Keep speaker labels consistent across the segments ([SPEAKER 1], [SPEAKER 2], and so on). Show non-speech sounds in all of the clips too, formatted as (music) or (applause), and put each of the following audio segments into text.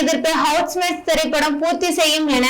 [SPEAKER 1] எதிர்ப்பு எதிர்ப்பை திரைப்படம் பூர்த்தி செய்யும் என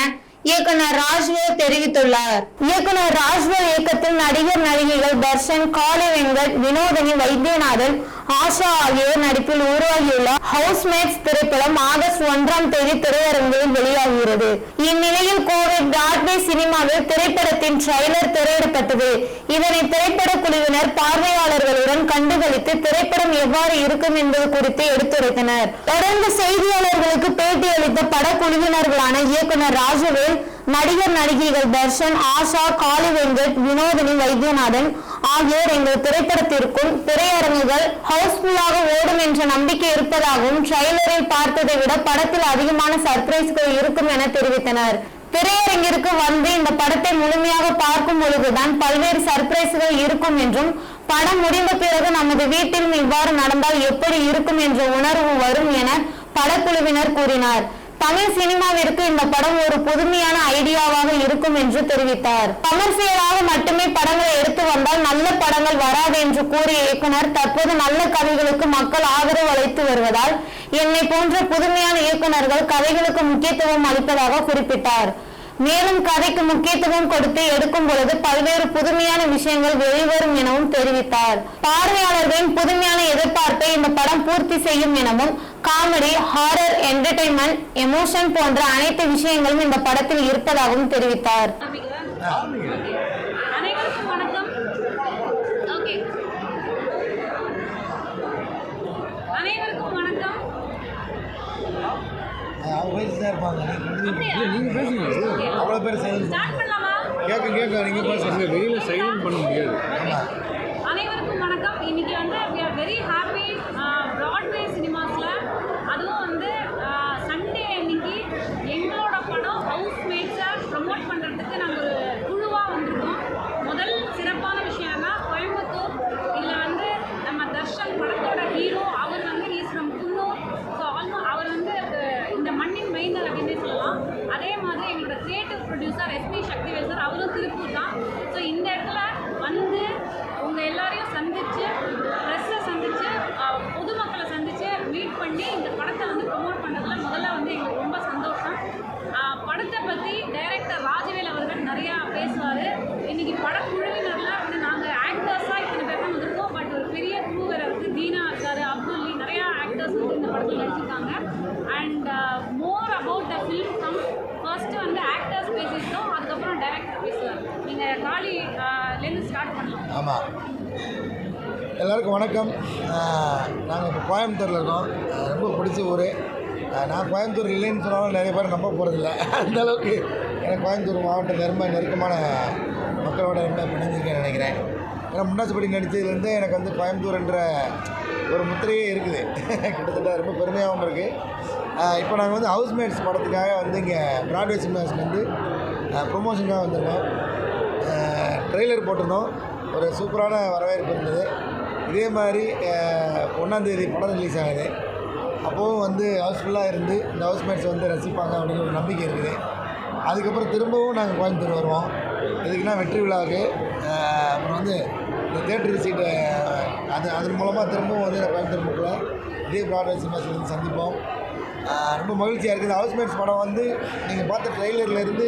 [SPEAKER 1] இயக்குனர் ராஜ்வேல் தெரிவித்துள்ளார். இயக்குனர் ராஜ்வேல் இயக்கத்தில் நடிகர் நடிகைகள் தர்ஷன் காளி வெங்கட் வினோதினி வைத்தியநாதன் ஆஷா ஆகியோர் நடிப்பில் உருவாகியுள்ள ஹவுஸ்மேட்ஸ் திரைப்படம் ஆகஸ்ட் ஒன்றாம் தேதி திரையரங்குகளில் வெளியாகிறது. இந்நிலையில் கோவை பிராட்வே சினிமாவில் திரைப்படத்தின் ட்ரைலர் திரையிடப்பட்டது. இதனை திரைப்பட குழுவினர் பார்வையாளர்களுடன் கண்டுகளித்து திரைப்படம் எவ்வாறு இருக்கும் என்பது குறித்து எடுத்துரைத்தனர். தொடர்ந்து செய்தியாளர்களுக்கு பேட்டியளித்த படக்குழுவினர்களான இயக்குனர் ராஜவேல் நடிகர் நடிகைகள் தர்ஷன் ஆஷா காளி வெங்கட் வினோதினி வைத்தியநாதன் ஆகியோர் எங்கள் திரைப்படத்திற்கும் திரையரங்குகள் ஹவுஸ்ஃபுல்லாக ஓடும் என்ற நம்பிக்கை இருப்பதாகவும் ட்ரெய்லரை பார்த்ததை விட படத்தில் அதிகமான சர்ப்ரைஸ்கள் இருக்கும் என தெரிவித்தனர். திரையரங்கிற்கு வந்து இந்த படத்தை முழுமையாக பார்க்கும் பொழுதுதான் பல்வேறு சர்ப்ரைஸ்கள் இருக்கும் என்றும் படம் முடிந்த பிறகு நமது வீட்டிலும் இவ்வாறு நடந்தால் எப்படி இருக்கும் என்ற உணர்வு வரும் என படக்குழுவினர் கூறினார். தமிழ் சினிமாவிற்கு இந்த படம் ஒரு புதுமையான ஐடியாவாக இருக்கும் என்று தெரிவித்தார். கமர்சியலாக மட்டுமே படங்களை எடுத்து வந்தால் நல்ல படங்கள் வராது என்று கூறிய இயக்குனர் தற்போது நல்ல கதைகளுக்கு மக்கள் ஆதரவு அளித்து வருவதால் என்னை போன்ற புதுமையான இயக்குநர்கள் கதைகளுக்கு முக்கியத்துவம் அளிப்பதாக குறிப்பிட்டார். மேலும் கதைக்கு முக்கியத்துவம் கொடுத்து எடுக்கும் பொழுது பல்வேறு புதுமையான விஷயங்கள் வெளிவரும் எனவும் தெரிவித்தார் பார்வையாளர்களின் புதுமையான எதிர்பார்ப்பை இந்த படம் பூர்த்தி செய்யும் எனவும் காமெடி ஹாரர் என்டர்டைன்மெண்ட் எமோஷன் போன்ற அனைத்து விஷயங்களும் இந்த படத்தில் இருப்பதாகவும் தெரிவித்தார்
[SPEAKER 2] அனைவருக்கும் வணக்கம் ஓகே அனைவருக்கும் வணக்கம்
[SPEAKER 3] அவங்க பேசி தான் இருப்பாங்க?
[SPEAKER 4] நீங்கள் பேசுங்க
[SPEAKER 3] அவ்வளோ பேர் சைலண்ட் கேட்க கேட்க நீங்கள் பேசுங்க
[SPEAKER 4] வெளியில் சைலண்ட் பண்ண முடியாது.
[SPEAKER 2] அனைவருக்கும் வணக்கம். இன்னைக்கு வந்து we are very happy Broadway சினிமாஸில் அதுவும் வந்து சண்டே அன்னைக்கு எங்களோட படம் ஹவுஸ் மேட்ஸை ப்ரமோட் பண்ணுறதுக்கு நாங்கள் ஒரு குழுவாக வந்திருக்கோம் முதல் சிறப்பான விஷயம்னா கோயம்புத்தூர் இதில் வந்து நம்ம தர்ஷன் படத்தோட ஹீரோ அவர் வந்து is from Coonoor so almost அவர் வந்து அஹ், இந்த மண்ணின் மைந்தர் அப்படின்னே சொல்லலாம் அதே மாதிரி எங்களோட creative producer SP Sakthivel sir அவரும் திருப்பூர் தான் ஸோ இந்த இடத்துல வந்து உங்கள் எல்லாரையும் சந்திச்சு ப்ரெஸ்ஸை சந்திச்சு அஹ், பொதுமக்களை சந்திச்சு மீட் பண்ணி இந்த படத்தை வந்து ப்ரொமோட் பண்ணதுல முதல்ல வந்து எங்களுக்கு ரொம்ப சந்தோஷம் அஹ், படத்தை பற்றி டைரக்டர் ராஜவேல் அவர்கள் நிறையா பேசுவார் இன்னைக்கு படக்குழுவினரில் வந்து நாங்கள் ஆக்டர்ஸாக இத்தனை பேர் தான் வந்திருக்கோம் பட் ஒரு பெரிய குழு வேறு இருக்குது தீனா இருக்காரு அப்துல்லி நிறையா ஆக்டர்ஸ் வந்து இந்த படத்தில் நடிச்சிருக்காங்க and more about the film come first வந்து ஆக்டர்ஸ் பேசிட்டோம் அதுக்கப்புறம் டைரக்டர் பேசுவார் நீங்கள் காலிலேருந்து ஸ்டார்ட் பண்ணலாம்
[SPEAKER 3] ஆமாம் எல்லாருக்கும் வணக்கம். நாங்கள் இப்போ கோயம்புத்தூரில் இருக்கோம். ரொம்ப பிடிச்ச ஊர். நான் கோயம்புத்தூர் இல்லைன்னு சொன்னாலும் நிறைய பேர் நம்ப போகிறதில்ல அந்த அளவுக்கு எனக்கு கோயம்புத்தூர் மாவட்டம் ரொம்ப நெருக்கமான மக்களோட ரொம்ப பிணைஞ்சிருக்கேன் நினைக்கிறேன். ஏன்னா முன்னாச்சிப்படி நடித்ததுலேருந்து எனக்கு வந்து கோயம்புத்தூர்ன்ற ஒரு முத்திரையே இருக்குது. கிட்டத்தட்ட ரொம்ப பெருமையாகவும் இருக்குது இப்போ நாங்கள் வந்து ஹவுஸ்மேட்ஸ் படத்துக்காக வந்து இங்கே ப்ராட்வே சினிமாஸ்க்கு வந்து ப்ரொமோஷனுக்காக வந்திருக்கோம் ட்ரெய்லர் போட்டிருந்தோம். ஒரு சூப்பரான வரவேற்பு இருந்தது. இதே மாதிரி ஒன்றாந்தேதி படம் ரிலீஸ் ஆகுது. அப்போவும் வந்து ஹவுஸ்ஃபுல்லாக இருந்து இந்த ஹவுஸ்மேட்ஸ் வந்து ரசிப்பாங்க அப்படிங்கிற ஒரு நம்பிக்கை இருக்குது. அதுக்கப்புறம் திரும்பவும் நாங்கள் கோயம்புத்தூர் வருவோம். இதுக்குன்னா வெற்றி விழாவுக்கு அப்புறம் வந்து இந்த தேட்டர் சீட்டு அது அதன் மூலமாக திரும்பவும் வந்து நான் கோயம்புத்தூர் மக்கள் இதே ப்ராட்வே சினிமாஸ் வந்து சந்திப்போம். ரொம்ப மகிழ்ச்சியாக இருக்குது. ஹவுஸ்மேட்ஸ் படம் வந்து நீங்கள் பார்த்த ட்ரெய்லர்லேருந்து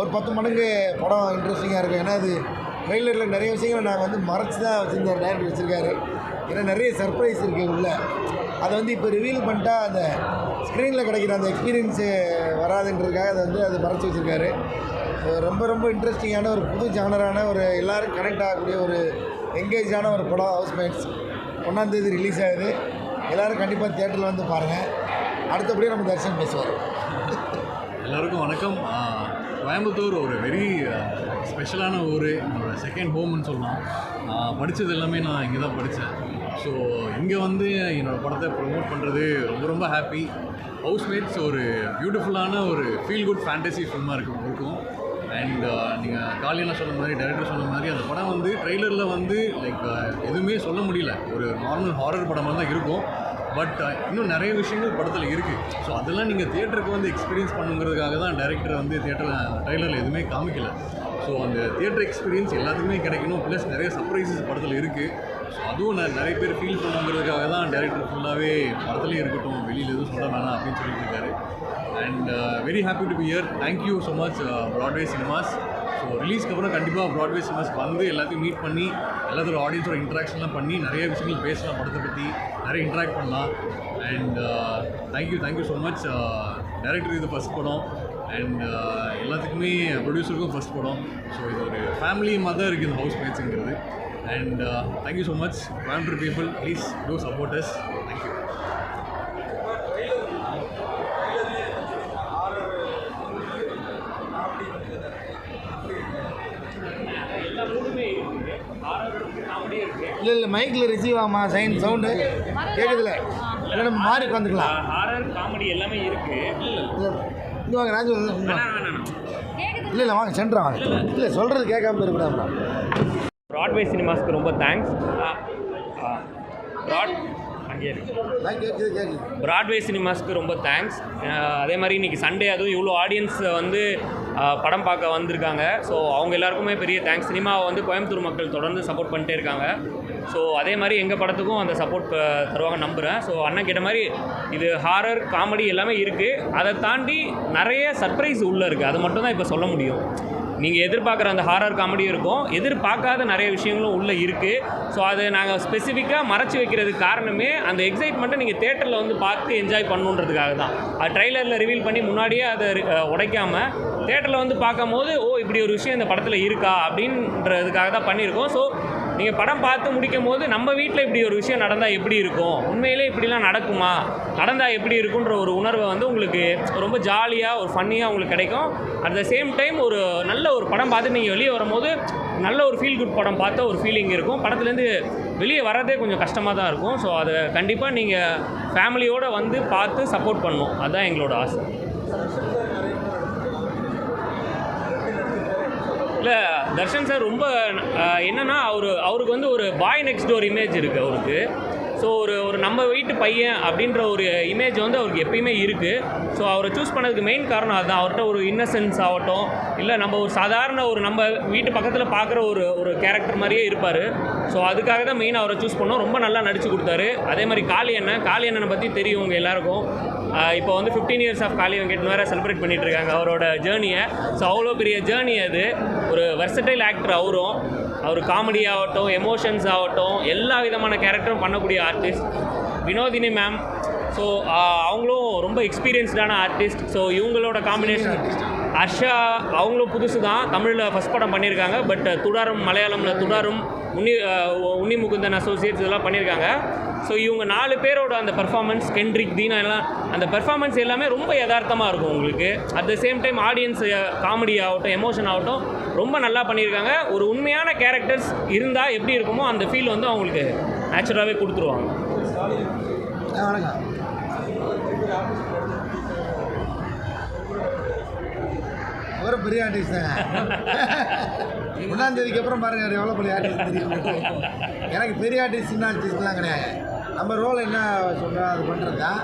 [SPEAKER 3] ஒரு பத்து மடங்கு படம் இன்ட்ரெஸ்டிங்காக இருக்கும். ஏன்னா அது ட்ரெய்லரில் நிறைய விஷயங்களை நான் வந்து மறைச்சி தான் வச்சுருந்தார் டேரக்டர் வச்சுருக்காரு. ஏன்னா நிறைய சர்ப்ரைஸ் இருக்குது உள்ள. அதை வந்து இப்போ ரிவீல் பண்ணிட்டா அந்த ஸ்க்ரீனில் கிடைக்கிற அந்த எக்ஸ்பீரியன்ஸு வராதுன்றதுக்காக அதை வந்து அது மறைச்சி வச்சுருக்காரு. ரொம்ப ரொம்ப இன்ட்ரெஸ்டிங்கான ஒரு புது ஜானரான ஒரு எல்லோரும் கனெக்ட் ஆகக்கூடிய ஒரு எங்கேஜான ஒரு படம் ஹவுஸ்மேட்ஸ் ஒன்றாந்தேதி ரிலீஸ் ஆகுது. எல்லோரும் கண்டிப்பாக தேட்டரில் வந்து பாருங்கள் அடுத்தபடியே நம்ம தரிசனம் பேசுவார்.
[SPEAKER 4] எல்லோருக்கும் வணக்கம். கோயம்புத்தூர் ஒரு வெரி ஸ்பெஷலான ஊர். என்னோடய செகண்ட் ஹோம்னு சொல்லலாம். நான் படித்தது எல்லாமே நான் இங்கே தான் படித்தேன் ஸோ இங்கே வந்து என்னோடய படத்தை ப்ரொமோட் பண்ணுறது ரொம்ப ரொம்ப ஹாப்பி ஹவுஸ்மேட்ஸ் ஒரு பியூட்டிஃபுல்லான ஒரு ஃபீல் குட் ஃபேண்டசி ஃபில்மாக இருக்கும் இருக்கும். அண்ட் நீங்கள் காலையில் சொன்ன மாதிரி டைரக்டர் சொன்ன மாதிரி அந்த படம் வந்து ட்ரெய்லரில் வந்து லைக் எதுவுமே சொல்ல முடியல. ஒரு நார்மல் ஹாரர் படமாக தான் இருக்கும். பட் uh, இன்னும் நிறைய விஷயங்கள் படத்தில் இருக்குது ஸோ அதெல்லாம் நீங்கள் தியேட்டருக்கு வந்து எக்ஸ்பீரியன்ஸ் பண்ணுங்கிறதுக்காக தான் டேரக்டர் வந்து தியேட்டரில் ட்ரைலரில் எதுவுமே காமிக்கல. ஸோ அந்த தியேட்டர் எக்ஸ்பீரியன்ஸ் எல்லாத்துக்குமே கிடைக்கணும். ப்ளஸ் நிறைய சர்ப்ரைசஸ் படத்தில் இருக்குது ஸோ அதுவும் நான் நிறைய பேர் ஃபீல் பண்ணுங்கிறதுக்காக தான் டேரக்டர் ஃபுல்லாகவே படத்துலேயும் இருக்கட்டும் வெளியில் எதுவும் சொல்ல வேணாம் அப்படின்னு சொல்லிட்டு இருக்காரு. And very happy to be here thank you so much Broadway cinemas so ரிலீஸ்க்கு அப்புறம் கண்டிப்பாக ப்ராட்வே சினிமாஸ் வந்து எல்லாத்தையும் மீட் பண்ணி எல்லாத்தோட ஆடியன்ஸோட இன்ட்ராக்ஷன்லாம் பண்ணி நிறைய விஷயங்கள் பேசலாம் படத்தை பற்றி நிறைய இன்ட்ராக்ட் பண்ணலாம். And thank you thank you so much director இது ஃபஸ்ட் படம். அண்ட் uh, எல்லாத்துக்குமே ப்ரொடியூசருக்கும் ஃபஸ்ட் படம். ஸோ இது ஒரு ஃபேமிலி மாதிரி இருக்குது இந்த house மேட்ஸுங்கிறது and thank you so much Coimbatore people please do support us
[SPEAKER 3] இல்லை இல்லை மைக்கில் ரிசீவ் ஆமா சைன் சவுண்டு கேட்குதுல இல்லை நம்ம மாறி உட்காந்துக்கலாம்.
[SPEAKER 5] ஹாரர் காமெடி எல்லாமே இருக்கு.
[SPEAKER 3] இல்லை இங்கே வாங்க நான் இல்லை இல்லை வாங்க சென்டரா வாங்க. இல்லை சொல்கிறது கேட்காம இருக்கக்கூடாது
[SPEAKER 5] ப்ராட்வே சினிமாஸ்க்கு ரொம்ப தேங்க்ஸ் ப்ராட் ப்ராட்வே சினிமாஸ்க்கு ரொம்ப தேங்க்ஸ் அதே மாதிரி இன்றைக்கி சண்டே அதுவும் இவ்வளோ ஆடியன்ஸ் வந்து படம் பார்க்க வந்திருக்காங்க. ஸோ அவங்க எல்லாருக்குமே பெரிய தேங்க்ஸ் சினிமாவை வந்து கோயம்புத்தூர் மக்கள் தொடர்ந்து சப்போர்ட் பண்ணிட்டே இருக்காங்க. ஸோ அதே மாதிரி எங்கள் படத்துக்கும் அந்த சப்போர்ட் தருவாங்க நம்புகிறேன் ஸோ அண்ணன் கேட்ட மாதிரி இது ஹாரர் காமெடி எல்லாமே இருக்குது அதை தாண்டி நிறைய சர்ப்ரைஸ் உள்ளே இருக்குது அது மட்டும் தான் இப்போ சொல்ல முடியும். நீங்கள் எதிர்பார்க்குற அந்த ஹாரர் காமெடியும் இருக்கும். எதிர்பார்க்காத நிறைய விஷயங்களும் உள்ளே இருக்குது ஸோ அதை நாங்கள் ஸ்பெசிஃபிக்காக மறைச்சி வைக்கிறதுக்கு காரணமே அந்த எக்ஸைட்மெண்ட்டை நீங்கள் தேட்டரில் வந்து பார்த்து என்ஜாய் பண்ணணுன்றதுக்காக தான். அது ட்ரைலரில் ரிவீல் பண்ணி முன்னாடியே அதை உடைக்காமல் தேட்டரில் வந்து பார்க்கும்போது ஓ இப்படி ஒரு விஷயம் இந்த படத்தில் இருக்கா? அப்படின்றதுக்காக தான் பண்ணியிருக்கோம். ஸோ நீங்கள் படம் பார்த்து முடிக்கும் போது நம்ம வீட்டில் இப்படி ஒரு விஷயம் நடந்தால் எப்படி இருக்கும்? உண்மையிலே இப்படிலாம் நடக்குமா? நடந்தால் எப்படி இருக்குன்ற ஒரு உணர்வை வந்து உங்களுக்கு ரொம்ப ஜாலியாக ஒரு ஃபன்னியாக உங்களுக்கு கிடைக்கும். அட் த சேம் டைம் ஒரு நல்ல ஒரு படம் பார்த்து நீங்கள் வெளியே வரும்போது நல்ல ஒரு ஃபீல் குட் படம் பார்த்த ஒரு ஃபீலிங் இருக்கும். படத்துலேருந்து வெளியே வரதே கொஞ்சம் கஷ்டமாக தான் இருக்கும். ஸோ அதை கண்டிப்பாக நீங்கள் ஃபேமிலியோடு வந்து பார்த்து சப்போர்ட் பண்ணணும். அதுதான் எங்களோட ஆசை. இல்லை தர்ஷன் சார் ரொம்ப என்னென்னா என்னன்னா அவர் அவருக்கு வந்து ஒரு பாய் நெக்ஸ்ட் டோர் இமேஜ் இருக்குது அவருக்கு. ஸோ ஒரு ஒரு நம்ம வீட்டு பையன் அப்படின்ற ஒரு இமேஜ் வந்து அவருக்கு எப்பயுமே இருக்குது ஸோ அவரை சூஸ் பண்ணதுக்கு மெயின் காரணம் அதுதான் அவர்கிட்ட ஒரு இன்னசென்ஸ் ஆகட்டும் இல்லை நம்ம ஒரு சாதாரண ஒரு நம்ம வீட்டு பக்கத்தில் பார்க்குற ஒரு ஒரு கேரக்டர் மாதிரியே இருப்பார். ஸோ அதுக்காக தான் மெயின் அவரை சூஸ் பண்ணோம். ரொம்ப நல்லா நடிச்சு கொடுத்தாரு. அதே மாதிரி காளி அண்ணன் காளி அண்ணனை பற்றி தெரியும் உங்கள் எல்லாருக்கும். இப்போ வந்து ஃபிஃப்டீன் இயர்ஸ் ஆஃப் காளி வெங்கட்னு வேறு செலிப்ரேட் பண்ணிகிட்ருக்காங்க இருக்காங்க அவரோட ஜேர்னியை ஸோ அவ்வளோ பெரிய ஜேர்னி அது. ஒரு வெர்சடைல் ஆக்டர் அவரும் அவர் காமெடி ஆகட்டும் எமோஷன்ஸ் ஆகட்டும் எல்லா விதமான கேரக்டரும் பண்ணக்கூடிய ஆர்டிஸ்ட் வினோதினி மேம் ஸோ அவங்களும் ரொம்ப எக்ஸ்பீரியன்ஸ்டான ஆர்டிஸ்ட் ஸோ இவங்களோட காம்பினேஷன் ஹர்ஷா அவங்களும் புதுசு தான் தமிழில் ஃபஸ்ட் படம் பண்ணியிருக்காங்க. பட் துடாரும் மலையாளமில் துடாரும் உன்னி ஆஹ் உன்னி முகுந்தன் அசோசியேட்ஸ் இதெல்லாம் பண்ணியிருக்காங்க. ஸோ இவங்க நாலு பேரோட அந்த பெர்ஃபார்மன்ஸ் கென்ட்ரிக் தீனா எல்லாம் அந்த பெர்ஃபார்மன்ஸ் எல்லாமே ரொம்ப யதார்த்தமாக இருக்கும் உங்களுக்கு. At the same time audience comedy ஆகட்டும் எமோஷன் ஆகட்டும் ரொம்ப நல்லா பண்ணியிருக்காங்க. ஒரு உண்மையான கேரக்டர்ஸ் இருந்தால் எப்படி இருக்குமோ அந்த ஃபீல் வந்து அவங்களுக்கு நேச்சுரலாகவே கொடுத்துருவாங்க.
[SPEAKER 3] வணக்கம். பெரிய ஆர்டிஸ்ட் (laughs) ஒன்றாம் தேதிக்கு அப்புறம் பாருங்க எவ்வளோ பெரிய ஆர்டிஸ்ட் தெரியும். எனக்கு பெரிய ஆர்டிஸ்ட் சின்ன ஆர்டிஸ்ட்லாம் கிடையாது. நம்ம ரோல் என்ன சொல்கிறோம் அது பண்ணுறது தான்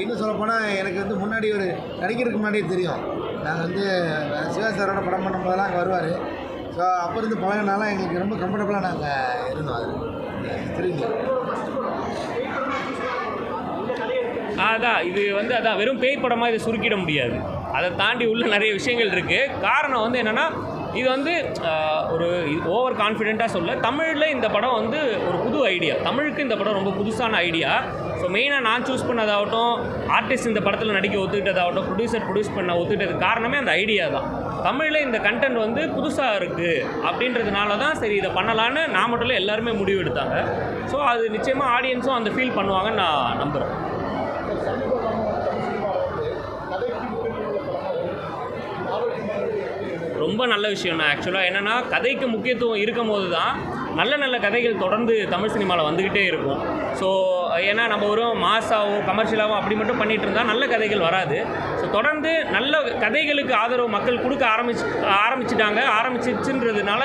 [SPEAKER 3] இன்னும் சொல்லப்போனால் எனக்கு வந்து முன்னாடி ஒரு நடிக்கிறதுக்கு முன்னாடியே தெரியும். நாங்கள் வந்து சிவா சாரோட படம் பண்ணும்போதெல்லாம் அங்கே வருவார். ஸோ அப்போ இருந்து பழகினால எங்களுக்கு ரொம்ப கம்ஃபர்டபுளாக நாங்கள் இருந்தோம் அது. தெரியுங்க
[SPEAKER 5] அதான் இது வந்து அதான் வெறும் பேய் படமாக இதை சுருக்கிட முடியாது. அதை தாண்டி உள்ள நிறைய விஷயங்கள் இருக்குது காரணம் வந்து என்னென்னா இது வந்து ஒரு ஓவர் கான்ஃபிடெண்ட்டாக சொல்ல தமிழில் இந்த படம் வந்து ஒரு புது ஐடியா தமிழுக்கு இந்த படம் ரொம்ப புதுசான ஐடியா ஸோ மெயினாக நான் சூஸ் பண்ணதாகட்டும் ஆர்டிஸ்ட் இந்த படத்தில் நடிக்க ஒத்துக்கிட்டதாகட்டும் ப்ரொடியூசர் ப்ரொடியூஸ் பண்ண ஒத்துக்கிட்டது காரணமே அந்த ஐடியா தான். தமிழில் இந்த கண்டென்ட் வந்து புதுசாக இருக்குது அப்படின்றதுனால தான் சரி இதை பண்ணலான்னு நான் மட்டும் இல்லை எல்லாருமே முடிவு எடுத்தாங்க. ஸோ அது நிச்சயமாக ஆடியன்ஸும் அந்த ஃபீல் பண்ணுவாங்கன்னு நான் நம்புகிறேன் ரொம்ப நல்ல விஷயம் தான் ஆக்சுவலாக என்னென்னா கதைக்கு முக்கியத்துவம் இருக்கும் போது தான் நல்ல நல்ல கதைகள் தொடர்ந்து தமிழ் சினிமாவில் வந்துக்கிட்டே இருக்கும். ஸோ ஏன்னா நம்ம வரும் மாசாவோ கமர்ஷியலாவோ அப்படி மட்டும் பண்ணிட்டு இருந்தால் நல்ல கதைகள் வராது. ஸோ தொடர்ந்து நல்ல கதைகளுக்கு ஆதரவு மக்கள் கொடுக்க ஆரம்பிச்சு ஆரம்பிச்சிட்டாங்க. ஆரம்பிச்சிச்சுன்றதுனால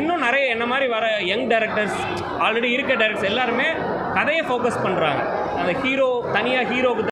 [SPEAKER 5] இன்னும் நிறைய என்ன மாதிரி வர யங் டைரக்டர்ஸ் ஆல்ரெடி இருக்க டேரக்டர்ஸ் எல்லாருமே கதையை ஃபோக்கஸ் பண்ணுறாங்க அந்த ஹீரோ தனியாக ஹீரோவுக்கு